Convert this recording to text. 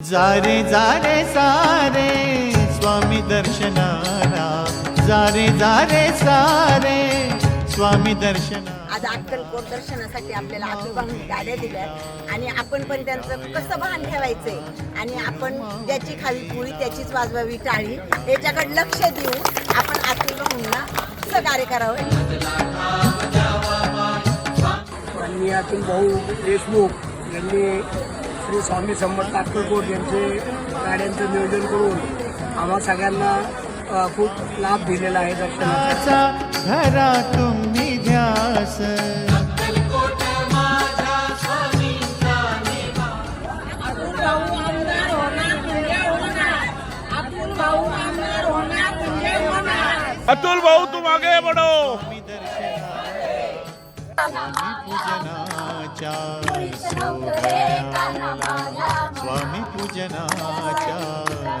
जारे जारे सारे स्वामी दर्शनाला. जारे जारे सारे स्वामी दर्शना आज अक्कलकोट दर्शनासाठी आपल्याला आजूबाजू गाड्या दिल्या आणि आपण पण त्यांचं कसं भान ठेवायचंय आणि आपण ज्याची खावी पोळी त्याचीच वाजवावी टाळी याच्याकडे लक्ष देऊन आपण आतूला सहकार्य करावं. अतुल भाऊ देशमुख यांनी श्री स्वामी समर्थ अक्कलकोट यांचे गाड्यांचं नियोजन करून आम्हा सगळ्यांना खूप लाभ दिलेला आहे दर्शनाचा. धरा तुम्ही ध्यास. अतुल भाऊ तुम आगे बढ़ो स्वामी दर्शनाला स्वामी पूजनाच्या सोहळ्याला स्वामी पूजनाच्या सोहळ्याला